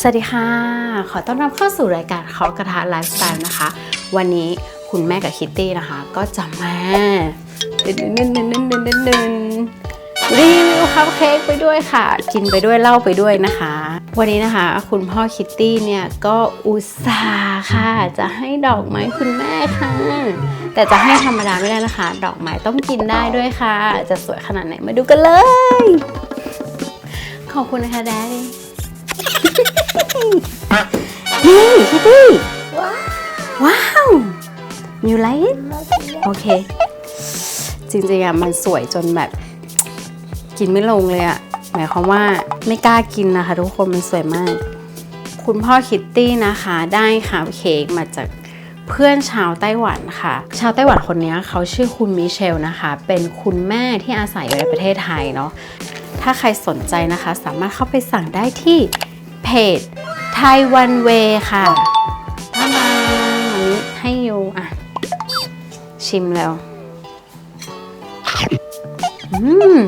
สวัสดีค่ะ ขอต้อนรับเข้าสู่รายการเคาะกระทะไลฟ์สไตล์นะคะ วันนี้คุณแม่กับคิตตี้นะคะ ก็จะมาเดินเดินเดินเดินเดินเดินเดินรีวิวคัพเค้กไปด้วยค่ะ กินไปด้วยเล่าไปด้วยนะคะ วันนี้นะคะ คุณพ่อคิตตี้เนี่ยก็อุตส่าห์ค่ะ จะให้ดอกไม้คุณแม่ค่ะ แต่จะให้ธรรมดาไม่ได้นะคะ ดอกไม้ต้องกินได้ด้วยค่ะ จะสวยขนาดไหนมาดูกันเลย ขอบคุณนะคะแดด ดี้นี่คิตตี้ว้าว you like it โอเค จริงๆอะมันสวยจนแบบ กินไม่ลงเลยอะหมายความว่าไม่กล้ากินนะคะ ทุกคนมันสวยมาก คุณพ่อคิตตี้นะคะ ได้ค่ะเค้กมาจากเพื่อนชาวไต้หวันค่ะ ชาวไต้หวันคนนี้เขาชื่อคุณมิเชลนะคะ เป็นคุณแม่ที่อาศัยอยู่ในประเทศไทยเนาะถ้าใครสนใจนะคะ สามารถเข้าไปสั่งได้ที่เพจ ไทวันเวค่ะถ้ามาวันนี้ให้ยูอะ ชิมแล้ว อืม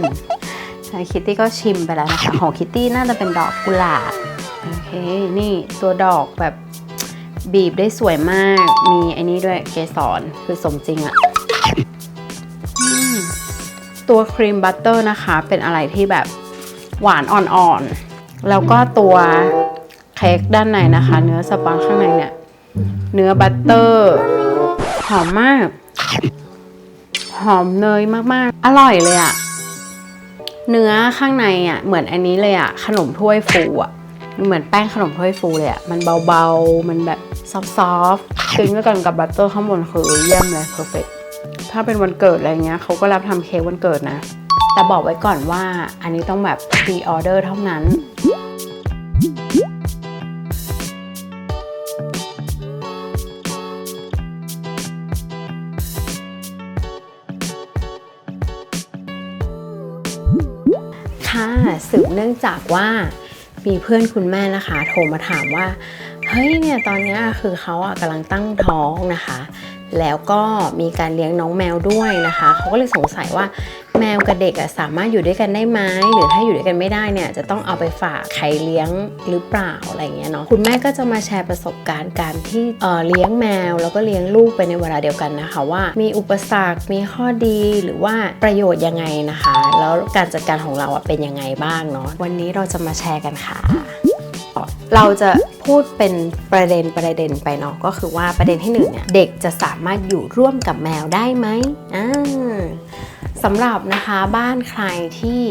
คิตตี้ก็ชิมไปแล้วนะคะ ของคิตตี้น่าจะเป็นดอกกุหลาบ โอเค นี่ตัวดอกแบบบีบได้สวยมาก มีไอ้นี้ด้วยเกสรคือสมจริงอะตัวครีมบัตเตอร์นะคะ เป็นอะไรที่แบบหวานอ่อนๆ แล้วก็ตัว เค้กด้านในนะคะ เนื้อสปังข้างในเนี่ย เนื้อบัตเตอร์หอมมาก หอมเนยมากๆ อร่อยเลยอะเนื้อข้างในอะเหมือนอันนี้เลยอะขนมถ้วยฟูอะมันเหมือนแป้งขนมถ้วยฟูเลยอะมันเบาๆ มันแบบซอฟต์ๆกินด้วยกันกับบัตเตอร์ข้างบนคือเยี่ยมเลยเพอร์เฟกถ้าเป็นวันเกิดอะไรเงี้ยเขาก็รับทำเค้กวันเกิดนะ แต่บอกไว้ก่อนว่าอันนี้ต้องแบบพรีออเดอร์เท่านั้น ค่ะสืบเนื่องจากว่ามีเพื่อนคุณแม่นะคะ โทรมาถามว่า เฮ้ยเนี่ยตอนนี้คือเขาอะกำลังตั้งท้องนะคะ แล้วก็มีการเลี้ยงน้องแมวด้วยนะคะ เขาก็เลยสงสัยว่า แมวกับเด็กอะสามารถอยู่ด้วยกันได้ไหมหรือถ้าอยู่ด้วยกันไม่ได้เนี่ยจะต้องเอาไปฝากใครเลี้ยงหรือเปล่าอะไรเงี้ยเนาะคุณแม่ก็จะมาแชร์ประสบการณ์การที่เอ่อเลี้ยงแมวแล้วก็เลี้ยงลูกไปในเวลาเดียวกันนะคะ ว่ามีอุปสรรคมีข้อดีหรือว่าประโยชน์ยังไงนะคะ แล้วการจัดการของเราอะเป็นยังไงบ้างเนาะวันนี้เราจะมาแชร์กันค่ะเราจะพูดเป็นประเด็นประเด็นไปเนาะก็คือว่าประเด็นที่หนึ่งเนี่ยเด็กจะสามารถอยู่ร่วมกับแมวได้ไหมอ่า สำหรับนะคะบ้านใครที่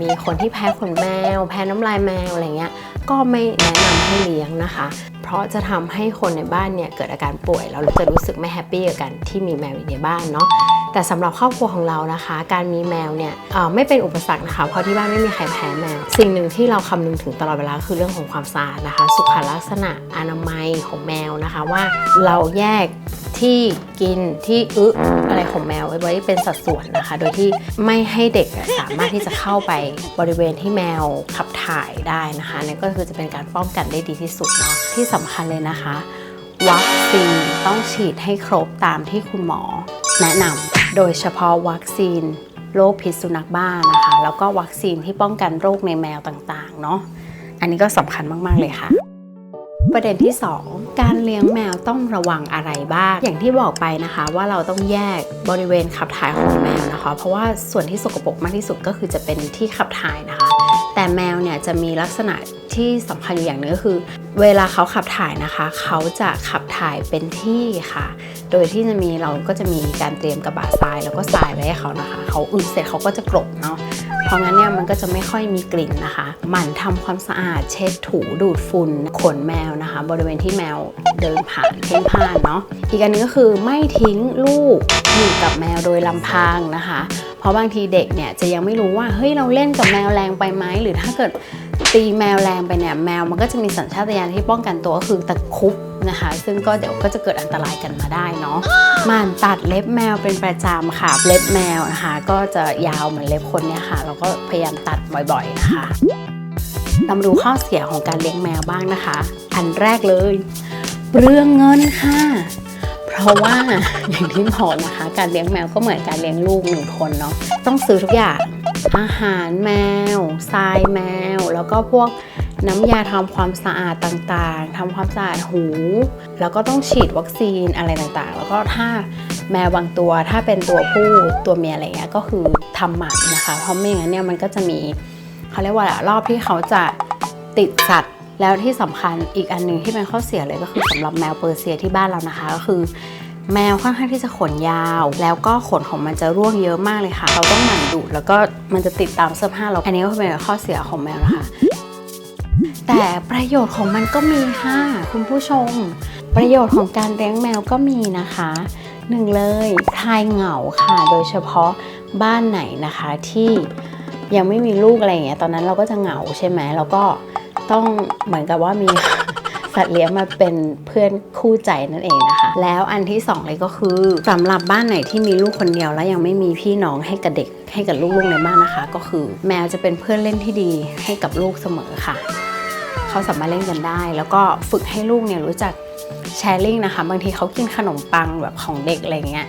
มีคนที่แพ้ขนแมว แพ้น้ำลายแมวอะไรเงี้ยก็ไม่แนะนำให้เลี้ยงนะคะ เพราะจะทำให้คนในบ้านเนี่ยเกิดอาการป่วยแล้วจะรู้สึกไม่แฮปปี้กับการที่มีแมวอยู่ในบ้านเนาะแต่สำหรับครอบครัวของเรานะคะ การมีแมวเนี่ยไม่เป็นอุปสรรคนะคะเพราะที่บ้านไม่มีใครแพ้แมว สิ่งหนึ่งที่เราคำนึงถึงตลอดเวลาคือเรื่องของความสะอาดนะคะ สุขลักษณะอนามัยของแมวนะคะ ว่าเราแยก ที่กินที่อึอะไรของแมวไว้เป็นสัดส่วนนะคะ โดยที่ไม่ให้เด็กสามารถที่จะเข้าไปบริเวณที่แมวขับถ่ายได้นะคะนั่นก็คือจะเป็นการป้องกันได้ดีที่สุดเนาะที่สำคัญเลยนะคะ วัคซีนต้องฉีดให้ครบตามที่คุณหมอ แนะนำโดยเฉพาะวัคซีนโรคพิษสุนัขบ้านะคะ แล้วก็วัคซีนที่ป้องกันโรคในแมวต่างๆเนาะอันนี้ก็สำคัญมาก ๆ เลยค่ะ ประเด็นที่ 2 การเลี้ยงแมวต้องระวังอะไรบ้าง อย่างที่บอกไปนะคะ ว่าเราต้องแยกบริเวณขับถ่ายของแมวนะคะ เพราะว่าส่วนที่สกปรกมากที่สุดก็คือจะเป็นที่ขับถ่ายนะคะ แต่แมวเนี่ยจะมีลักษณะที่สำคัญอยู่อย่างหนึงก็คือ เวลาเขาขับถ่ายนะคะ เขาจะขับถ่ายเป็นที่ค่ะ โดยที่จะมีเราก็จะมีการเตรียมกระบะทรายแล้วก็ทรายไว้ให้เขานะคะ เขาอึเสร็จเขาก็จะกรบเนาะ ราะงั้นเนี่ยมันก็จะไม่ค่อยมีกลิ่นนะคะหมั่นทำความสะอาดเช็ดถูดูดฝุ่นขนแมวนะคะ บริเวณที่แมวเดินผ่านเพ่นพ่านเนาะอีกอันนึงก็คือไม่ทิ้งลูกอยู่กับแมวโดยลำพังนะคะ เพราะบางทีเด็กเนี่ยจะยังไม่รู้ว่าเฮ้ยเราเล่นกับแมวแรงไปไหมหรือถ้าเกิดตีแมวแรงไปเนี่ยแมวมันก็จะมีสัญชาตญาณที่ป้องกันตัวก็คือตะคุบ นะคะ ซึ่งก็เดี๋ยวก็จะเกิดอันตรายกันมาได้เนาะมันตัดเล็บแมวเป็นประจำค่ะเล็บแมวนะคะ ก็จะยาวเหมือนเล็บคนเนี่ยค่ะ เราก็พยายามตัดบ่อยๆนะคะเรามาดูข้อเสียของการเลี้ยงแมวบ้างนะคะ อันแรกเลยเปลืองเงินค่ะ เพราะว่าอย่างที่บอกนะคะ การเลี้ยงแมวก็เหมือนการเลี้ยงลูกหนึ่งคนเนาะต้องซื้อทุกอย่างอาหารแมวทรายแมว แล้วก็พวก น้ำยาทำความสะอาดต่างๆทำความสะอาดหู แล้วก็ต้องฉีดวัคซีนอะไรต่างๆ แล้วก็ถ้าแมวบางตัวถ้าเป็นตัวผู้ตัวเมียอะไรเงี้ยก็คือทำหมันนะคะ เพราะไม่งั้นเนี่ยมันก็จะมีเขาเรียกว่ารอบที่เขาจะติดสัตว์แล้วที่สำคัญอีกอันหนึ่งที่เป็นข้อเสียเลยก็คือสำหรับแมวเปอร์เซียที่บ้านเรานะคะ ก็คือ แมวค่อนข้างที่จะขนยาว แล้วก็ขนของมันจะร่วงเยอะมากเลยค่ะ เราต้องหมั่นดูดแล้วก็มันจะติดตามเสื้อผ้าเรา อันนี้ก็เป็นข้อเสียของแมวนะคะ แต่ประโยชน์ของมันก็มีค่ะคุณผู้ชม ประโยชน์ของการเลี้ยงแมวก็มีนะคะหนึ่งเลยคลายเหงาค่ะ โดยเฉพาะบ้านไหนนะคะที่ยังไม่มีลูกอะไรอย่างเงี้ยตอนนั้นเราก็จะเหงาใช่ไหมแล้วก็ต้องเหมือนกับว่ามีสัตว์เลี้ยงมาเป็นเพื่อนคู่ใจนั่นเองนะคะ แล้วอันที่สองเลยก็คือสำหรับบ้านไหนที่มีลูกคนเดียวแล้วยังไม่มีพี่น้องให้กับเด็กให้กับลูกๆในบ้านนะคะ ก็คือ แมวจะเป็นเพื่อนเล่นที่ดีให้กับลูกเสมอค่ะ เขาสามารถเล่นกันได้ แล้วก็ฝึกให้ลูกเนี่ยรู้จักแชร์ลิงนะคะ บางทีเขากินขนมปังแบบของเด็กอะไรเงี้ย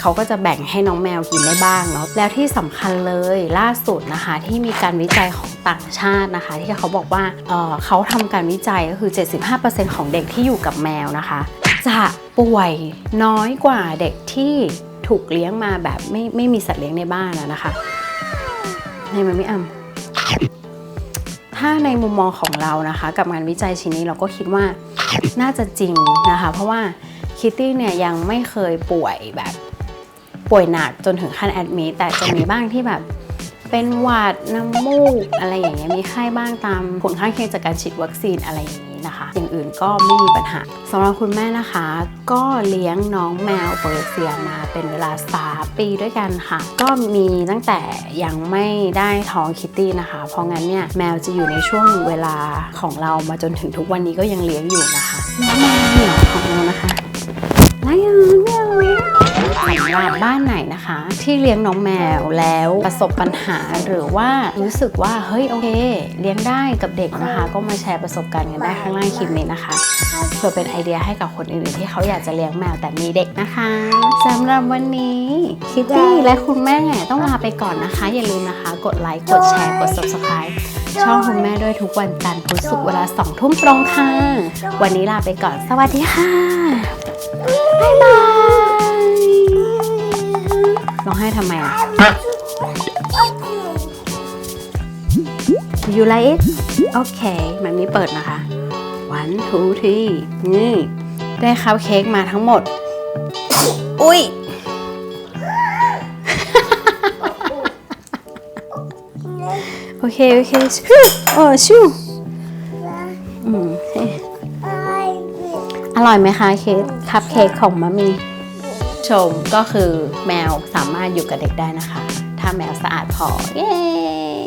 เขาก็จะแบ่งให้น้องแมวกินได้บ้างเนาะแล้วที่สำคัญเลยล่าสุดนะคะ ที่มีการวิจัยของต่างชาตินะคะ ที่เขาบอกว่าเออเขาทำการวิจัยก็คือ 75%ของเด็กที่อยู่กับแมวนะคะ จะป่วยน้อยกว่าเด็กที่ถูกเลี้ยงมาแบบไม่ไม่มีสัตว์เลี้ยงในบ้านนะคะให้มันไม่อ่ำ ถ้าในมุมมองของเรานะคะ กับงานวิจัยชิ้นนี้เราก็คิดว่าน่าจะจริงนะคะ เพราะว่าคิตตี้เนี่ยยังไม่เคยป่วยแบบป่วยหนักจนถึงขั้นแอดมิดแต่จะมีบ้างที่แบบเป็นหวัดน้ำมูกอะไรอย่างเงี้ยมีไข้บ้างตามผลข้างเคียงจากการฉีดวัคซีนอะไรอย่างนี้ นะคะอย่างอื่นก็ไม่มีปัญหาสำหรับคุณแม่นะคะ ก็เลี้ยงน้องแมวเปอร์เซียมาเป็นเวลา 3 ปีด้วยกันค่ะ ก็มีตั้งแต่ยังไม่ได้ท้องคิตตี้นะคะ เพราะงั้นเนี่ยแมวจะอยู่ในช่วงเวลาของเรามาจนถึงทุกวันนี้ก็ยังเลี้ยงอยู่นะคะน้องแมวเหนียวของเรานะคะำหรับบ้านไหนนะคะ ที่เลี้ยงน้องแมวแล้วประสบปัญหาหรือว่ารู้สึกว่าเฮ้ยโอเค เลี้ยงได้กับเด็กนะคะ ก็มาแชร์ประสบการณ์กันได้ข้างล่างคลิปนี้นะคะเพื่อเป็นไอเดียให้กับคนอื่นๆที่เขาอยากจะเลี้ยงแมวแต่มีเด็กนะคะสำหรับวันนี้คิตตี้และคุณแม่ต้องลาไปก่อนนะคะ อย่าลืมนะคะ กดไลค์กดแชร์กด subscribe ช่องคุณแม่ด้วยทุกวันจันทร์พุธศุกร์เวลา2ทุ่มตรงค่ะ วันนี้ลาไปก่อน สวัสดีค่ะ บ๊ายบาย ร้องไห้ทำไมอะ You like it โอเคมันมีเปิดนะคะ one two three นี่ ได้คัพเค้กมาทั้งหมด อุ้ยโอเค โอเคชูโอ้ชูอืมโอเคอร่อยไหมคะเค้กคัพเค้กของมัมมี่ ชมก็คือแมวสามารถอยู่กับเด็กได้นะคะ ถ้าแมวสะอาดพอ เย้